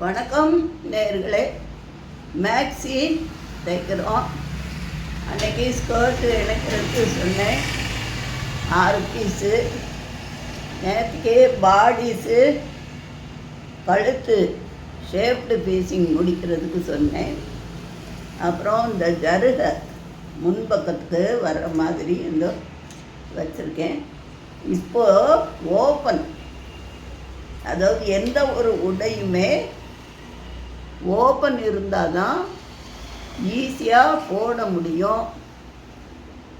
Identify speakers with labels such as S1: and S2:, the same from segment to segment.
S1: வணக்கம் நேர்களே மேக்ஸி தைக்கிறோம். அன்னைக்கு ஸ்கர்ட்டு இணைக்கிறதுக்கு சொன்னேன். ஆறு பீஸு நேற்றுக்கே பாடிஸு கழுத்து ஷேப்டு பீஸிங் முடிக்கிறதுக்கு சொன்னேன். அப்புறம் இந்த ஜருகை முன்பக்கத்துக்கு வர்ற மாதிரி இந்த வச்சுருக்கேன். இப்போது ஓப்பன் அதாவது எந்த ஒரு உடையுமே ஓப்பன் இருந்தால் தான் ஈஸியாக போட முடியும்.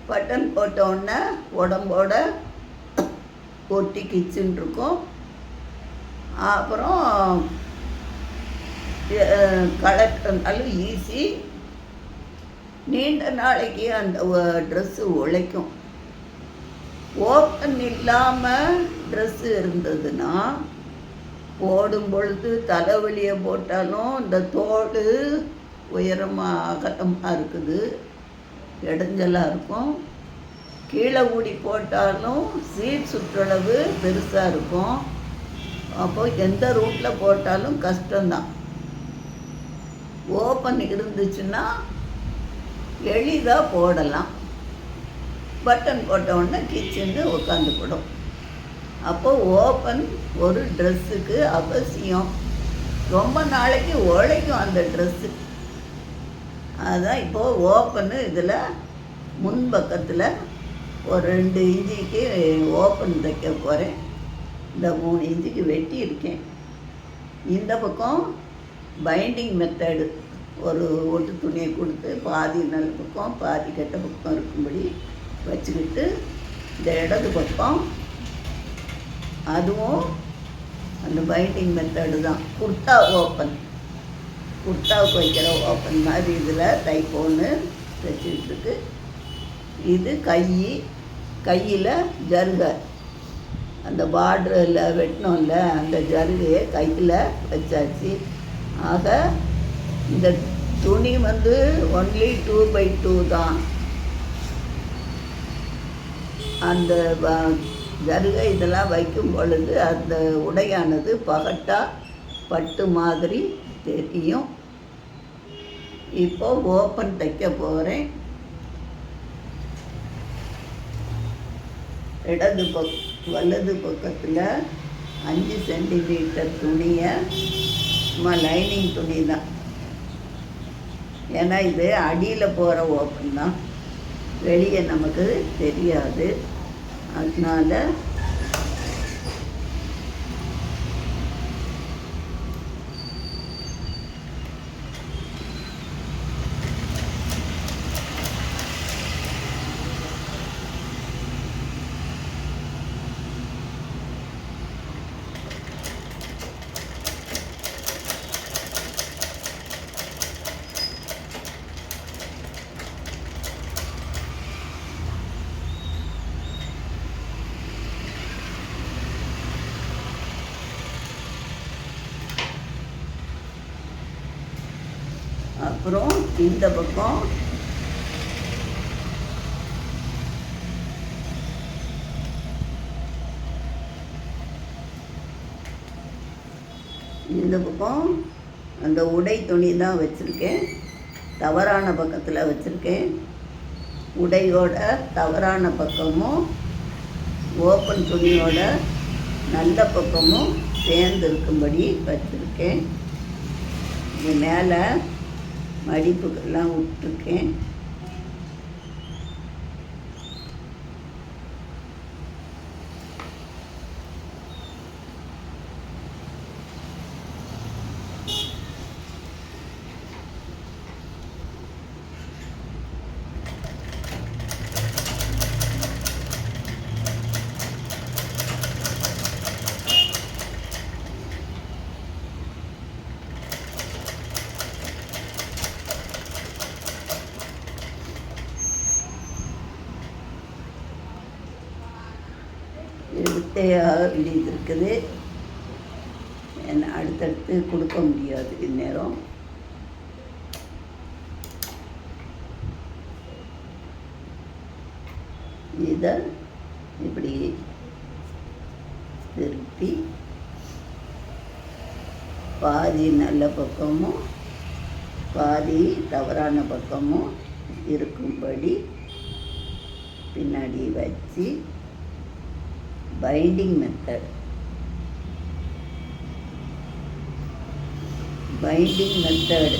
S1: பட்டன் போட்டோடனே உடம்போட ஒட்டி கிச்சுன்னு இருக்கும் அப்புறம் கலெக்டர்னாலும் ஈஸி. நீண்ட நாளைக்கு அந்த ட்ரெஸ்ஸு உழைக்கும். ஓப்பன் இல்லாமல் ட்ரெஸ்ஸு இருந்ததுன்னா போடும் பொழுது தலைவலியை போட்டாலும் இந்த தோடு உயரமாக அகலமாக இருக்குது. இடைஞ்சலாக இருக்கும். கீழே ஊடி போட்டாலும் சீட் சுற்றளவு பெருசாக இருக்கும். அப்போ எந்த ரூட்டில் போட்டாலும் கஷ்டம்தான். ஓப்பன் இருந்துச்சுன்னா எளிதாக போடலாம். பட்டன் போட்ட உடனே கிச்சன்னு உட்காந்துக்கூடும் அப்போ ஓப்பன் ஒரு ட்ரெஸ்ஸுக்கு அவசியம். ரொம்ப நாளைக்கு உழைக்கும் அந்த ட்ரெஸ்ஸு அதுதான் இப்போது ஓப்பனு இதில் முன்பக்கத்தில் ஒரு ரெண்டு இன்ச்சுக்கு ஓப்பன் தைக்க போகிறேன் இந்த மூணு இன்ச்சுக்கு வெட்டி இருக்கேன் இந்த பக்கம் பைண்டிங் மெத்தடு ஒரு ஒட்டு துணியை கொடுத்து பாதி நல்ல பக்கம் பாதி கெட்ட பக்கம் இருக்கும்படி வச்சுக்கிட்டு இந்த இடது பக்கம் அதுவும் அந்த பைண்டிங் மெத்தடு தான். குர்த்தா ஓப்பன் குர்த்தாவுக்கு வைக்கிற ஓப்பன் மாதிரி இதில் தைப்போன்னு தைச்சிட்ருக்கு இது கை கையில் ஜருகை. அந்த பார்டரில் வெட்டினோம்ல அந்த ஜருகையை கையில் வச்சாச்சு. ஆக இந்த துணி வந்து ஒன்லி டூ பை டூ தான். அந்த ஜருகை இதெல்லாம் வைக்கும் பொழுது அந்த உடையானது பகட்டா பட்டு மாதிரி தெரியும். இப்போ ஓப்பன் தைக்க போகிறேன் இடது பக் வலது பக்கத்தில் அஞ்சு சென்டிமீட்டர் துணியை சும்மா லைனிங் துணி தான். ஏன்னா இது அடியில் போகிற ஓப்பன் தான். வெளியே நமக்கு தெரியாது. அதனால அப்புறம் இந்த பக்கம். இந்த பக்கம் அந்த உடை துணி தான் வச்சுருக்கேன். தவறான பக்கத்தில் வச்சுருக்கேன். உடையோட தவறான பக்கமும் ஓப்பன் துணியோட நல்ல பக்கமும் சேர்ந்து இருக்கும்படி வச்சுருக்கேன். இது மேலே மடிப்புக்கெல்லாம் விட்டுருக்கேன். குட்டையாக விழித்திருக்குது என்ன அடுத்தடுத்து கொடுக்க முடியாது இந்நேரம் இதை இப்படி திருப்பி பாதி நல்ல பக்கமும் பாதி தவறான பக்கமும் இருக்கும்படி பின்னாடி வச்சு binding method binding method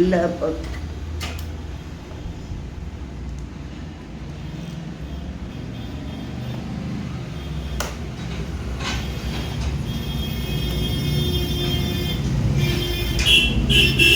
S1: Love Thank you.